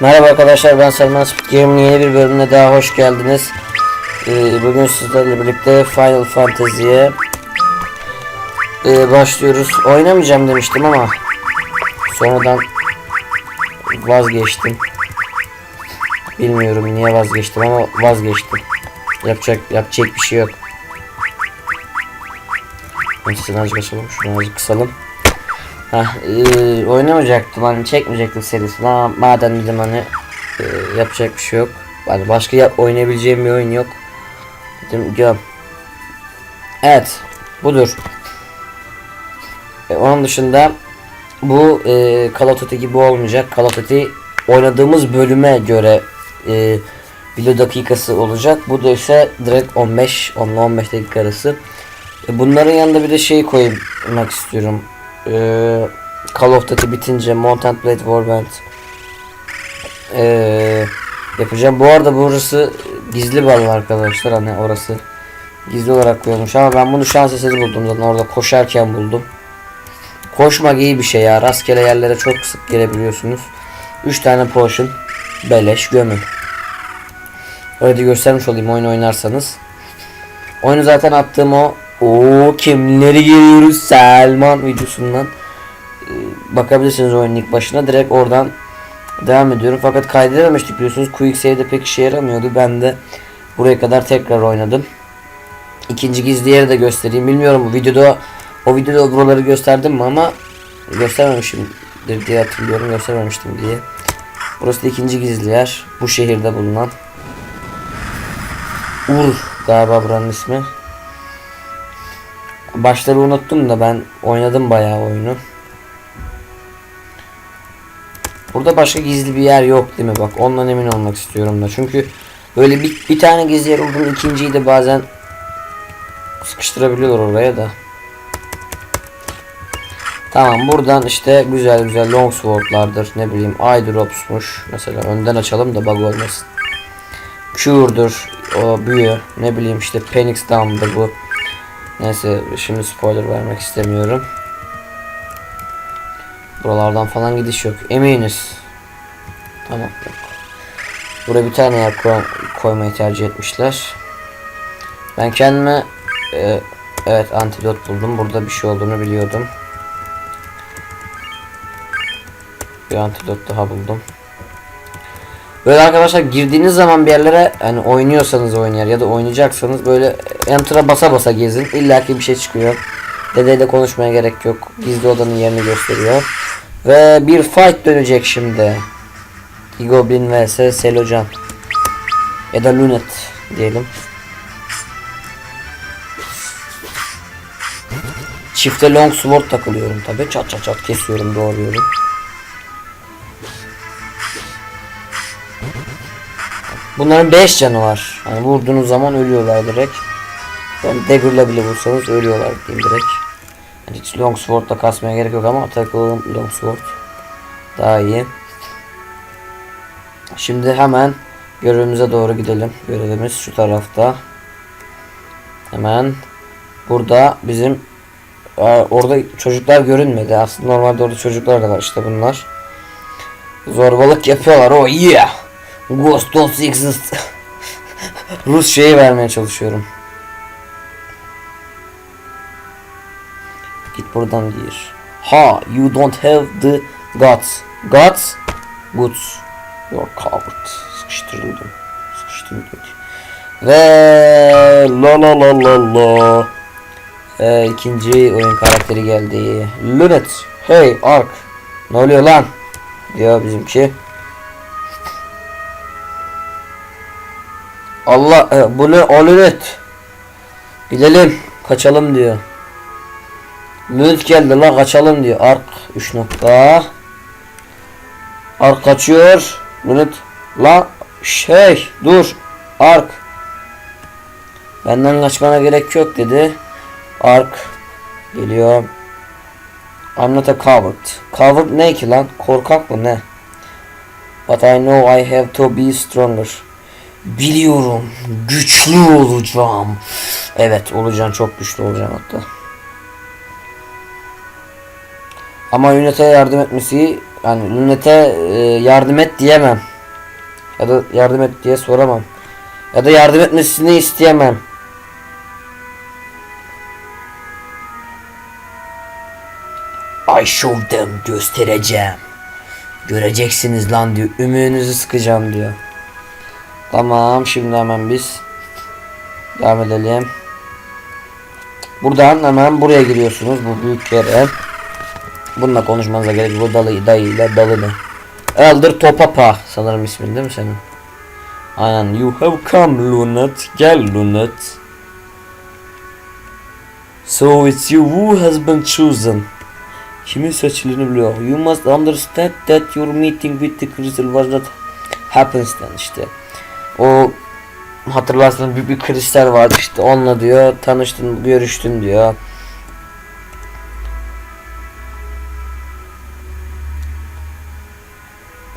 Merhaba arkadaşlar ben Selman Speed yeni bir bölümüne daha hoş geldiniz. Ee, bugün sizlerle birlikte Final Fantasy'ye e, başlıyoruz. Oynamayacağım demiştim ama sonradan vazgeçtim. Bilmiyorum niye vazgeçtim ama vazgeçtim. Yapacak yapacak bir şey yok. Neyse azıcık açalım şunu azıcık kısalım. Heh, e, oynamayacaktım hani çekmeyecektim serisini ama madem dedim hani e, yapacak bir şey yok. Yani başka yap, oynayabileceğim bir oyun yok. Dedim göm. Evet budur. E, onun dışında bu e, Call of Duty gibi olmayacak. Call of Duty oynadığımız bölüme göre e, video dakikası olacak. Bu da ise direkt 15 10 15 dakika arası. E, bunların yanında bir de şey koymak istiyorum. Ee, Call of Duty bitince Mountain Blade Warband ee, yapacağım. Bu arada burası gizli alan arkadaşlar. Hani orası gizli olarak koyulmuş ama ben bunu şans eseri buldum zaten orada koşarken buldum. Koşmak iyi bir şey ya. Rastgele yerlere çok sık gelebiliyorsunuz. 3 tane potion beleş gömün. Öyle de göstermiş olayım oyun oynarsanız. Oyunu zaten attığım o o kimleri geliyoruz? Selman videosundan Ee, bakabilirsiniz oyunun ilk başına. Direkt oradan devam ediyorum. Fakat kaydedememiştik biliyorsunuz. Quick Save'de pek işe yaramıyordu. Ben de buraya kadar tekrar oynadım. İkinci gizli yeri de göstereyim. Bilmiyorum bu videoda o videoda buraları gösterdim mi ama göstermemişimdir diye hatırlıyorum. Göstermemiştim diye. Burası da ikinci gizli yer. Bu şehirde bulunan Ur galiba buranın ismi Başları unuttum da ben oynadım bayağı oyunu. Burada başka gizli bir yer yok değil mi? Bak ondan emin olmak istiyorum da. Çünkü böyle bir, bir tane gizli yer olduğunu ikinciyi de bazen sıkıştırabiliyorlar oraya da. Tamam buradan işte güzel güzel long swordlardır ne bileyim eye dropsmuş mesela önden açalım da bug olmasın. Cure'dur o büyü ne bileyim işte Phoenix Down'dır bu Neyse şimdi spoiler vermek istemiyorum. Buralardan falan gidiş yok. Eminiz. Tamam. Buraya bir tane yer koy koymayı tercih etmişler. Ben kendime e, evet antidot buldum. Burada bir şey olduğunu biliyordum. Bir antidot daha buldum. Böyle arkadaşlar girdiğiniz zaman bir yerlere hani oynuyorsanız oyun yer ya da oynayacaksanız böyle enter'a basa basa gezin. İlla ki bir şey çıkıyor. Dedeyle konuşmaya gerek yok. Gizli odanın yerini gösteriyor. Ve bir fight dönecek şimdi. Goblin vs Selocan. Ya da Lunet diyelim. Çifte long sword takılıyorum tabi. Çat çat çat kesiyorum doğruyorum. Bunların 5 canı var. Yani vurduğunuz zaman ölüyorlar direkt. Yani dagger'la bile vursanız ölüyorlar diyeyim direkt. Yani hiç long sword'la kasmaya gerek yok ama takılalım long sword. Daha iyi. Şimdi hemen görevimize doğru gidelim. Görevimiz şu tarafta. Hemen burada bizim orada çocuklar görünmedi. Aslında normalde orada çocuklar da var işte bunlar. Zorbalık yapıyorlar. Oh yeah. Ghost does exist. Rus vermeye çalışıyorum. Git buradan gir. Ha, you don't have the guts. Guts, goods. You're covered. Sıkıştırıldım. Sıkıştırıldım. Ve la la la la la. Ee, ikinci oyun karakteri geldi. Lunet. Hey Ark. Ne oluyor lan? Diyor bizimki. Allah e, bu ne olunet. Gidelim kaçalım diyor. Mürit geldi lan kaçalım diyor. Ark 3 nokta. Ark kaçıyor. Mürit la şey dur. Ark. Benden kaçmana gerek yok dedi. Ark geliyor. I'm not a coward. Coward ne ki lan? Korkak mı ne? But I know I have to be stronger. Biliyorum. Güçlü olacağım. Evet olacağım. Çok güçlü olacağım hatta. Ama yönete yardım etmesi Yani Lunet'e yardım et diyemem. Ya da yardım et diye soramam. Ya da yardım etmesini isteyemem. I show them göstereceğim. Göreceksiniz lan diyor. Ümüğünüzü sıkacağım diyor. Tamam şimdi hemen biz devam edelim. Buradan hemen buraya giriyorsunuz. Bu büyük yere. Bununla konuşmanıza gerek yok. Dalı dayıyla dalı ne? Elder Topapa sanırım ismin değil mi senin? Aynen. You have come Lunet. Gel Lunet. So it's you who has been chosen. Kimin seçildiğini biliyor. You must understand that your meeting with the crystal was not happenstance işte. O hatırlarsınız büyük bir kristal vardı işte onunla diyor tanıştın görüştün diyor.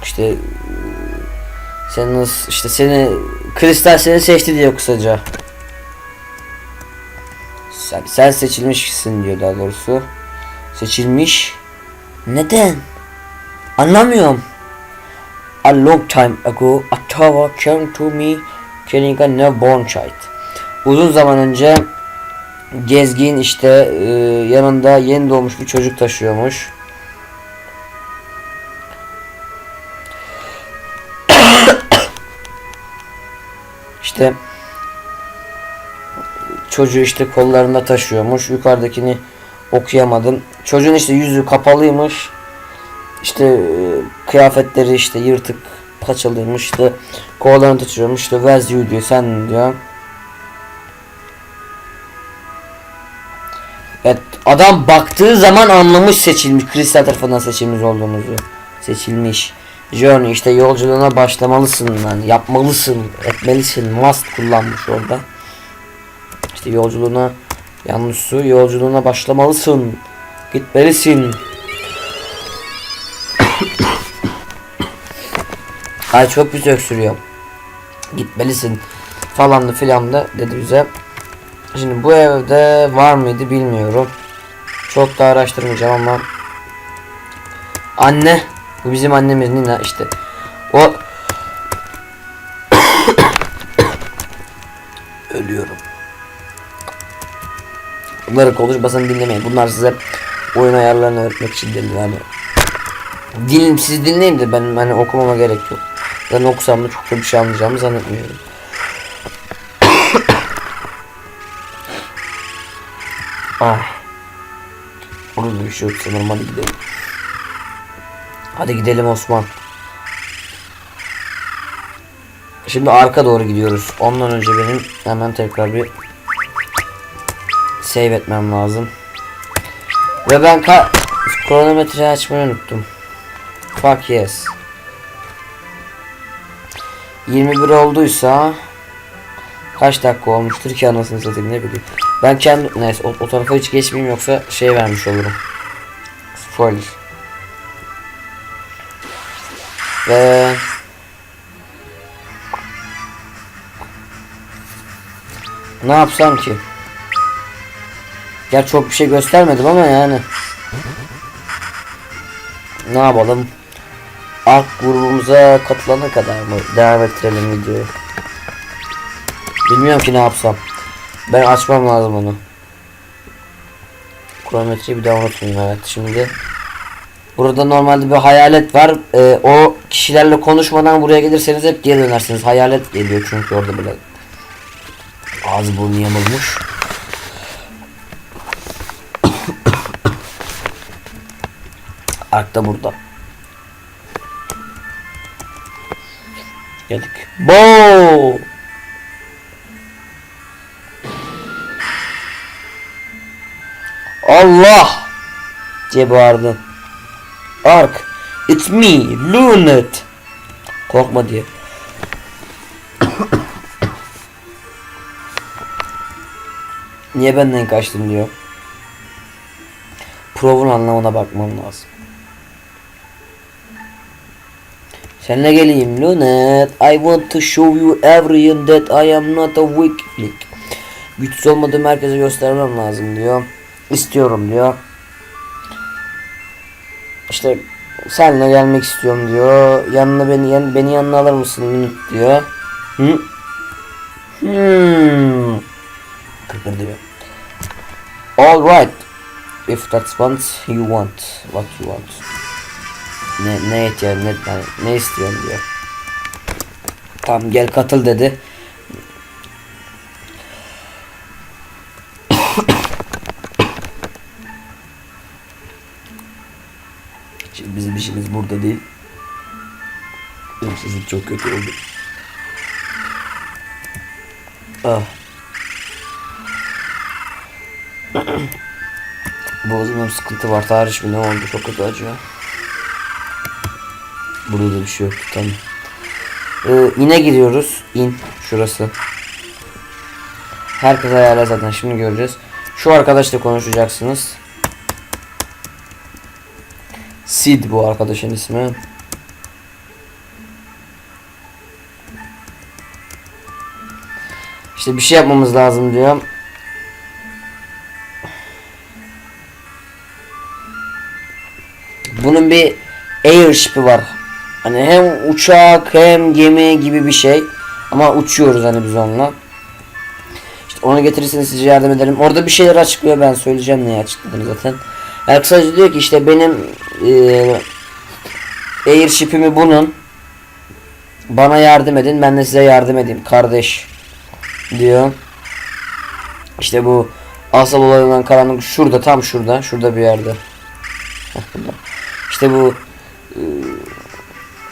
İşte senin işte seni kristal seni seçti diyor kısaca. Sen, sen seçilmişsin diyor daha doğrusu. Seçilmiş. Neden? Anlamıyorum. A long time ago, a tower came to me carrying a newborn child. Uzun zaman önce gezgin işte e, yanında yeni doğmuş bir çocuk taşıyormuş. işte çocuğu işte kollarında taşıyormuş. Yukarıdakini okuyamadım. Çocuğun işte yüzü kapalıymış. İşte e, kıyafetleri işte yırtık paçalıymış işte kollarını taşıyormuş işte where's you diyor sen diyor. Evet adam baktığı zaman anlamış seçilmiş kristal tarafından seçilmiş olduğunuzu. Seçilmiş. Journey işte yolculuğuna başlamalısın yani yapmalısın etmelisin must kullanmış orada. İşte yolculuğuna yanlış su yolculuğuna başlamalısın. Gitmelisin. Ay çok bir öksürüyor. Gitmelisin falan da filan da dedi bize. Şimdi bu evde var mıydı bilmiyorum. Çok da araştırmayacağım ama anne bu bizim annemiz Nina işte. O ölüyorum. Bunları konuşmasını dinlemeyin. Bunlar size oyun ayarlarını öğretmek için değil yani. Din, siz dinleyin de ben hani okumama gerek yok. Ben okusam da çok da bir şey anlayacağımı zannetmiyorum. Ay. Burada bir şey yok sanırım hadi gidelim. Hadi gidelim Osman. Şimdi arka doğru gidiyoruz. Ondan önce benim hemen tekrar bir save etmem lazım. Ve ben ka açmayı unuttum. Fuck yes. 21 olduysa kaç dakika olmuştur ki anasını satayım ne bileyim. Ben kendi neyse o, o tarafa hiç geçmeyeyim yoksa şey vermiş olurum. Spoiler. Ve ne yapsam ki? Ya çok bir şey göstermedim ama yani. Ne yapalım? Ark grubumuza katılana kadar mı devam ettirelim videoyu? Bilmiyorum ki ne yapsam. Ben açmam lazım onu. Kronometreyi bir daha unutmayayım evet şimdi. Burada normalde bir hayalet var. Ee, o kişilerle konuşmadan buraya gelirseniz hep geri dönersiniz. Hayalet geliyor çünkü orada böyle. Ağzı burnu yamulmuş. Ark da burada. Geldik. Bo! Allah! diye bağırdı. Ark, it's me, Lunet. Korkma diye. Niye benden kaçtın diyor. Prov'un anlamına bakmam lazım. Seninle geleyim Lunet. I want to show you everyone that I am not a weak link. Güçsüz olmadığım herkese göstermem lazım diyor. İstiyorum diyor. İşte Seninle gelmek istiyorum diyor. Yanına beni yan, beni yanına alır mısın minut diyor. Hı? Hmm. Kıkır diyor. All right. If that's what you want, what you want. Ne ne ihtiyacın ne, yani ne istiyorsun diyor. Tamam gel katıl dedi. Şimdi bizim işimiz burada değil. Yoksa çok kötü oldu. Ah. Boğazımda sıkıntı var. Tarih mi ne oldu? Çok kötü acıyor. Burada da bir şey yok. Tamam. Ee, ine giriyoruz. İn. Şurası. Herkes ayarla zaten. Şimdi göreceğiz. Şu arkadaşla konuşacaksınız. Sid bu arkadaşın ismi. İşte bir şey yapmamız lazım diyor. Bunun bir airship'i var. Hani hem uçak hem gemi gibi bir şey. Ama uçuyoruz hani biz onunla. İşte onu getirirseniz size yardım ederim. Orada bir şeyler açıklıyor ben söyleyeceğim neyi açıkladığını zaten. Yani kısaca diyor ki işte benim eee airship'imi bunun bana yardım edin ben de size yardım edeyim kardeş diyor. İşte bu asıl olayından karanlık şurada tam şurada şurada bir yerde. İşte bu eee,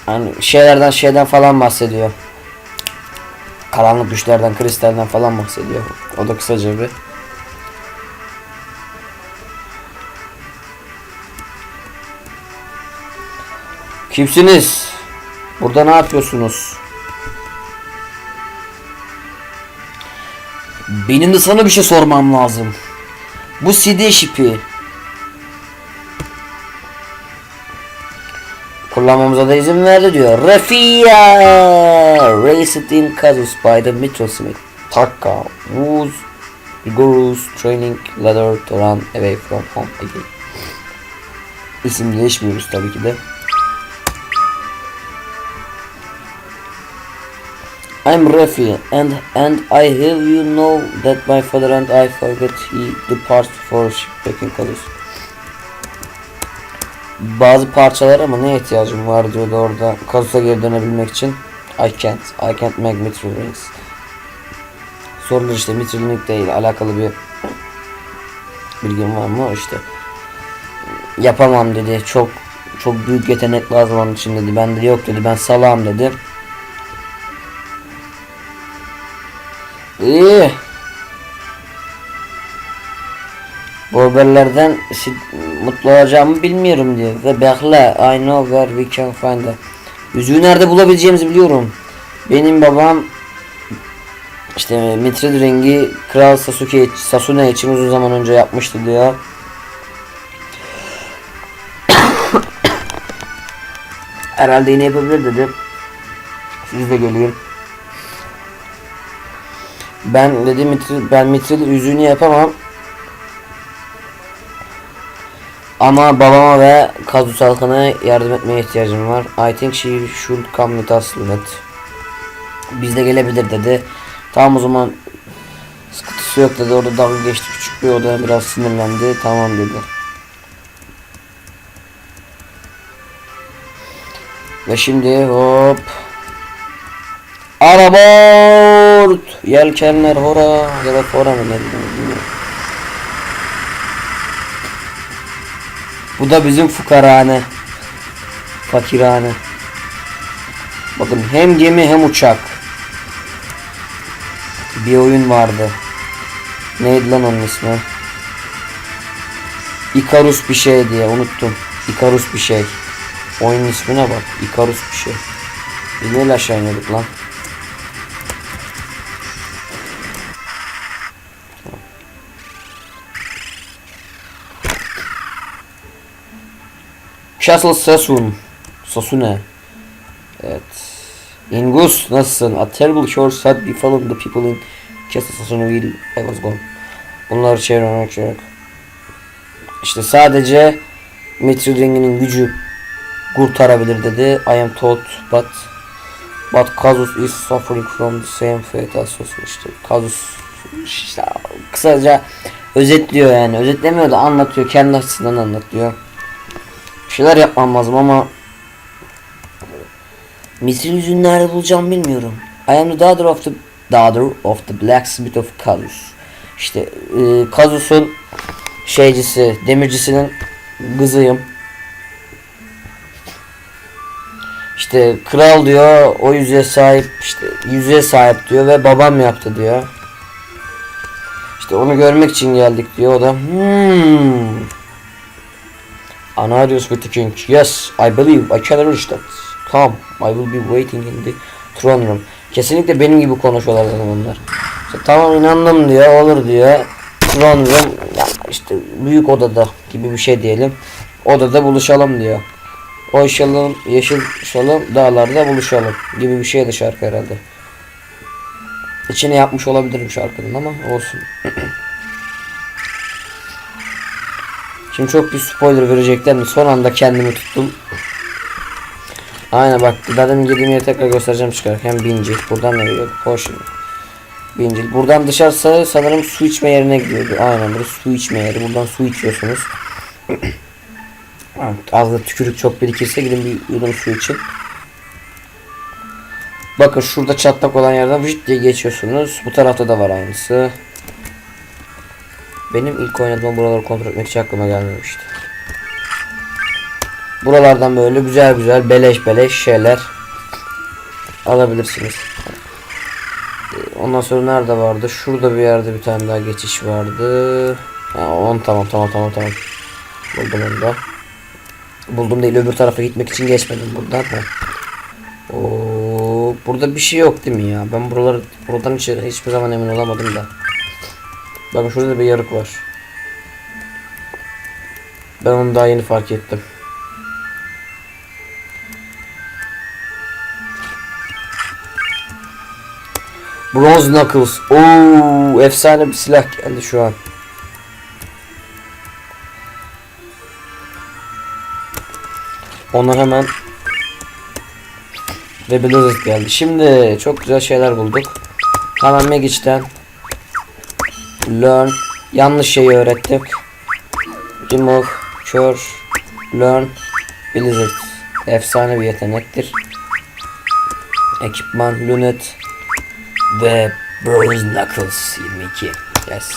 hani şeylerden şeyden falan bahsediyor. Karanlık güçlerden, kristalden falan bahsediyor. O da kısaca bir. Kimsiniz? Burada ne yapıyorsunuz? Benim de sana bir şey sormam lazım. Bu CD şipi. Kullanmamıza da izin verdi diyor. Rafia! Raced in Kazus by the Mitchell Smith. Taka. Who's rigorous training ladder to run away from home again. İsim değişmiyoruz tabii ki de. I'm Rafi and and I have you know that my father and I forget he departs for shipwrecking colors. Bazı parçalar ama ne ihtiyacım var diyordu orada Kazus'a geri dönebilmek için. I can't. I can't make mithril rings. Sorulur işte mithril ile alakalı bir bilgin var mı? İşte yapamam dedi. Çok çok büyük yetenek lazım onun için dedi. Ben de yok dedi. Ben salam dedi. İyi. Bu haberlerden mutlu olacağımı bilmiyorum diyor. Ve bekle I know where we can find it. Yüzüğü nerede bulabileceğimizi biliyorum. Benim babam işte mitril rengi Kral Sasuke Sasune için uzun zaman önce yapmıştı diyor. Herhalde yine yapabilir dedi. Siz de gelin. Ben dedi mitril, ben mitril yüzüğünü yapamam. Ama babama ve Kazu Salkan'a yardım etmeye ihtiyacım var. I think she should come with us Lumet. Biz de gelebilir dedi. Tamam o zaman sıkıntısı yok dedi. Orada dalga geçti küçük bir oda biraz sinirlendi. Tamam dedi. Ve şimdi hop Arabort Yelkenler hora ya da fora mı ne. Bu da bizim fukarane. Fakirane. Bakın hem gemi hem uçak. Bir oyun vardı. Neydi lan onun ismi? Icarus bir şey diye unuttum. Icarus bir şey. Oyunun ismine bak. Icarus bir şey. Biz neyle aşağı iniyorduk lan? Castle Sasun. Sasune. Evet. Ingus nasılsın? A terrible short had befallen the people in Castle Sasuneville. I was gone. Bunları çevirmek yok. İşte sadece Mithril renginin gücü kurtarabilir dedi. I am told but but Kazus is suffering from the same fate as Sosu işte Kazus işte kısaca özetliyor yani özetlemiyor da anlatıyor kendi açısından anlatıyor. Şeyler yapmam lazım ama Mısır yüzünü nerede bulacağım bilmiyorum. I am the daughter of the daughter of the blacksmith of Kazus. İşte e, Kazus'un şeycisi, demircisinin kızıyım. İşte kral diyor o yüzüğe sahip işte yüzüğe sahip diyor ve babam yaptı diyor. İşte onu görmek için geldik diyor o da hmm. Anarius with the king. Yes, I believe I can reach that. Come, I will be waiting in the throne room. Kesinlikle benim gibi konuşuyorlar zaten onlar. İşte, tamam inandım diyor, olur diyor. Throne room, ya işte büyük odada gibi bir şey diyelim. Odada buluşalım diyor. O yaşalım, yeşil şalım dağlarda buluşalım gibi bir şeydi şarkı herhalde. İçine yapmış olabilirim şarkının ama olsun. Şimdi çok bir spoiler verecekler mi? Son anda kendimi tuttum. Aynen bak dedim girdiğim yeri tekrar göstereceğim çıkarken bincil. Buradan ne veriyor? Potion. Bincil. Buradan dışarısı sanırım su içme yerine gidiyordu. Aynen burası su içme yeri. Buradan su içiyorsunuz. Evet, ağzına tükürük çok birikirse gidin bir yudum su için. Bakın şurada çatlak olan yerden vıcık diye geçiyorsunuz. Bu tarafta da var aynısı. Benim ilk oynadığım buraları kontrol etmek hiç aklıma gelmemişti. Buralardan böyle güzel güzel beleş beleş şeyler alabilirsiniz. Ee, Ondan sonra nerede vardı? Şurada bir yerde bir tane daha geçiş vardı. Ha, on tamam tamam tamam tamam. Buldum onu da. Buldum değil öbür tarafa gitmek için geçmedim buradan. Ha. Oo, burada bir şey yok değil mi ya? Ben buraları buradan hiç, hiçbir zaman emin olamadım da. Bakın şurada da bir yarık var. Ben onu daha yeni fark ettim. Bronze Knuckles. Oo, efsane bir silah geldi şu an. Onlar hemen ve Blizzard geldi. Şimdi çok güzel şeyler bulduk. Hemen Magic'ten Learn yanlış şeyi öğrettik. Remove Cure Learn Blizzard efsane bir yetenektir. Ekipman Lunet ve Bronze Knuckles 22. Yes.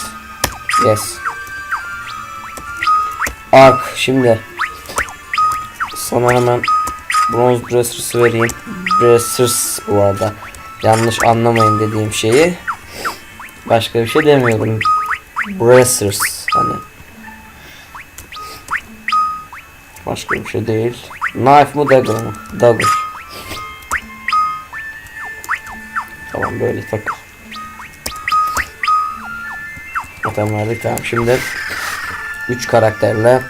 Yes. Ark şimdi sana hemen Bronze Bracers'ı vereyim. Bracers bu arada. Yanlış anlamayın dediğim şeyi. Başka bir şey demiyorum. Bracers hani. Başka bir şey değil. Knife mı dagger mı? Dagger. Tamam böyle takır. Zaten verdik tamam şimdi 3 karakterle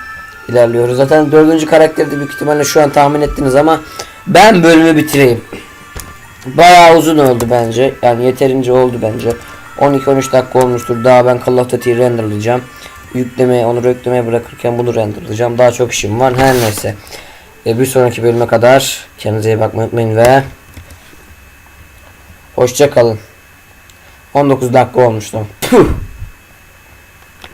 ilerliyoruz. Zaten dördüncü karakteri de büyük ihtimalle şu an tahmin ettiniz ama ben bölümü bitireyim. Bayağı uzun oldu bence. Yani yeterince oldu bence. 12-13 dakika olmuştur. Daha ben Call of Duty'yi renderlayacağım. Yüklemeye, onu yüklemeye bırakırken bunu renderlayacağım. Daha çok işim var. Her neyse. E, bir sonraki bölüme kadar kendinize iyi bakmayı unutmayın ve hoşça kalın. 19 dakika olmuştu. Puh.